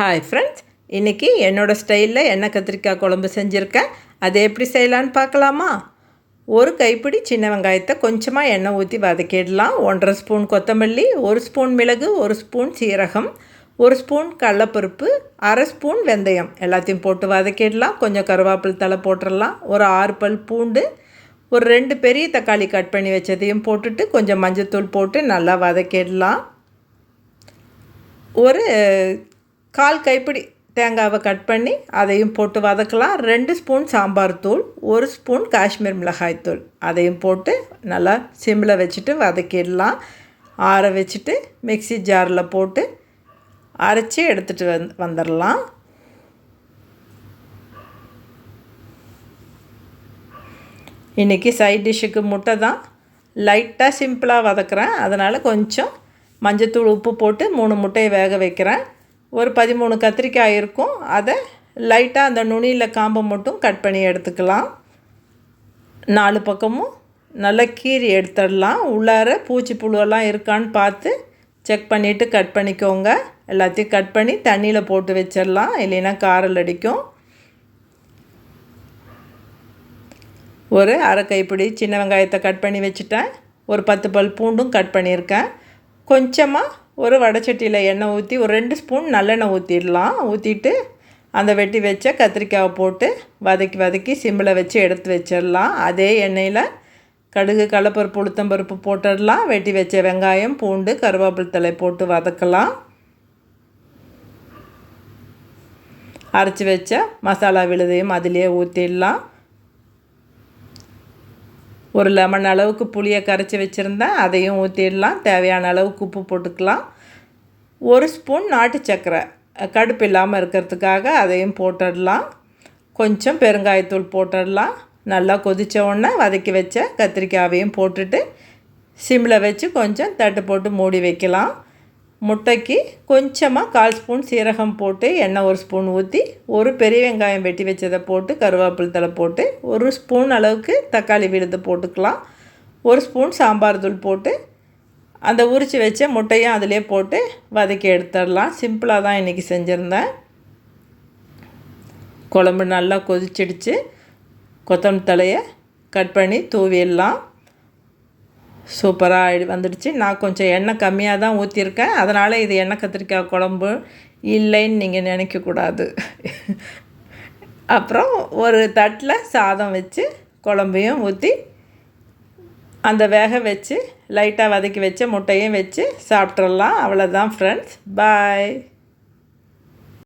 Hi friends இன்றைக்கி என்னோடய ஸ்டைலில் எண்ணெய் கத்திரிக்காய் குழம்பு செஞ்சுருக்கேன் அதை எப்படி செய்யலான்னு பார்க்கலாமா? ஒரு கைப்பிடி சின்ன வெங்காயத்தை கொஞ்சமாக எண்ணெய் ஊற்றி வதக்கிடலாம். ஒன்றரை ஸ்பூன் கொத்தமல்லி ஒரு ஸ்பூன் மிளகு ஒரு ஸ்பூன் சீரகம் ஒரு ஸ்பூன் கடலப்பருப்பு அரை ஸ்பூன் வெந்தயம். எல்லாத்தையும் போட்டு வதக்கிடலாம். கொஞ்சம் கருவேப்பில் தலை போட்டுடலாம். ஒரு ஆறு பல் பூண்டு ஒரு ரெண்டு பெரிய தக்காளி கட் பண்ணி வச்சதையும் போட்டுட்டு கொஞ்சம் மஞ்சத்தூள் போட்டு நல்லா வதக்கிடலாம். ஒரு கால் கைப்பிடி தேங்காவை கட் பண்ணி அதையும் போட்டு வதக்கலாம். ரெண்டு ஸ்பூன் சாம்பார் தூள் ஒரு ஸ்பூன் காஷ்மீர் மிளகாய் தூள். அதையும் போட்டு நல்லா சிம்மில் வச்சுட்டு வதக்கிடலாம். ஆற வச்சுட்டு மிக்சி ஜாரில் போட்டு அரைச்சி எடுத்துகிட்டு வந் வந்துடலாம். இன்றைக்கி சைட் டிஷ்ஷுக்கு முட்டை தான். லைட்டாக சிம்பிளாக வதக்குறேன். அதனால் கொஞ்சம் மஞ்சத்தூள் உப்பு போட்டு மூணு முட்டையை வேக வைக்கிறேன். ஒரு பதிமூணு கத்திரிக்காய் இருக்கும். அதை லைட்டாக அந்த நுனியில் காம்பை மட்டும் கட் பண்ணி எடுத்துக்கலாம். நாலு பக்கமும் நல்லா கீறி எடுத்துடலாம். உள்ளார பூச்சி புழுவெல்லாம் இருக்கான்னு பார்த்து செக் பண்ணிவிட்டு கட் பண்ணிக்கோங்க. எல்லாத்தையும் கட் பண்ணி தண்ணியில் போட்டு வச்சிடலாம். இல்லைன்னா காரல் அடிக்கும். ஒரு அரை கைப்பிடி சின்ன வெங்காயத்தை கட் பண்ணி வச்சுட்டேன். ஒரு பத்து பல் பூண்டும் கட் பண்ணியிருக்கேன். கொஞ்சமாக ஒரு வடைச்சட்டியில் எண்ணெய் ஊற்றி ஒரு ரெண்டு ஸ்பூன் நல்லெண்ணெய் ஊற்றிடலாம் ஊற்றிட்டு அந்த வெட்டி வச்ச கத்திரிக்காயை போட்டு வதக்கி வதக்கி சிம்மில் வச்சு எடுத்து வச்சிடலாம். அதே எண்ணெயில் கடுகு கடலப்பருப்பு உளுத்தம்பருப்பு போட்டுடலாம். வெட்டி வச்ச வெங்காயம் பூண்டு கருவேப்பில் தலை போட்டு வதக்கலாம். அரைச்சி வச்ச மசாலா விழுதையும் அதிலே ஊற்றிடலாம் ஒரு லெமன் அளவுக்கு புளியை கரைச்சி வச்சுருந்தா அதையும் ஊற்றிடலாம் தேவையான அளவுக்கு உப்பு போட்டுக்கலாம். ஒரு ஸ்பூன் நாட்டு சர்க்கரை கடுப்பு இல்லாமல் இருக்கிறதுக்காக அதையும் போட்டுடலாம். கொஞ்சம் பெருங்காயத்தூள் போட்டுடலாம். நல்லா கொதித்த உடனே வதக்கி வச்ச கத்திரிக்காயையும் போட்டுட்டு சிம்மில் வச்சு கொஞ்சம் தட்டு போட்டு மூடி வைக்கலாம். முட்டைக்கு கொஞ்சமாக கால் ஸ்பூன் சீரகம் போட்டு எண்ணெய் ஒரு ஸ்பூன் ஊற்றி ஒரு பெரிய வெங்காயம் வெட்டி வச்சதை போட்டு கருவேப்பில் தலை போட்டு ஒரு ஸ்பூன் அளவுக்கு தக்காளி விழுது போட்டுக்கலாம். ஒரு ஸ்பூன் சாம்பார் தூள் போட்டு அந்த உரித்து வச்ச முட்டையும் அதிலே போட்டு வதக்கி எடுத்துடலாம். சிம்பிளாக தான் இன்றைக்கி செஞ்சுருந்தேன். குழம்பு நல்லா கொதிச்சிடுச்சு. கொத்தமல்லி தலையை கட் பண்ணி தூவிடலாம். சூப்பராக வந்துடுச்சு. நான் கொஞ்சம் எண்ணெய் கம்மியாக தான் ஊற்றிருக்கேன் அதனால் இது எண்ணெய் கத்திரிக்காய் குழம்பு இல்லைன்னு நீங்கள் நினைக்கக்கூடாது அப்புறம் ஒரு தட்டில் சாதம் வச்சு குழம்பையும் ஊற்றி அந்த வேக வச்சு லைட்டாக வதக்கி வச்ச முட்டையும் வச்சு சாப்பிட்றலாம் அவ்வளோதான் ஃப்ரெண்ட்ஸ் பாய்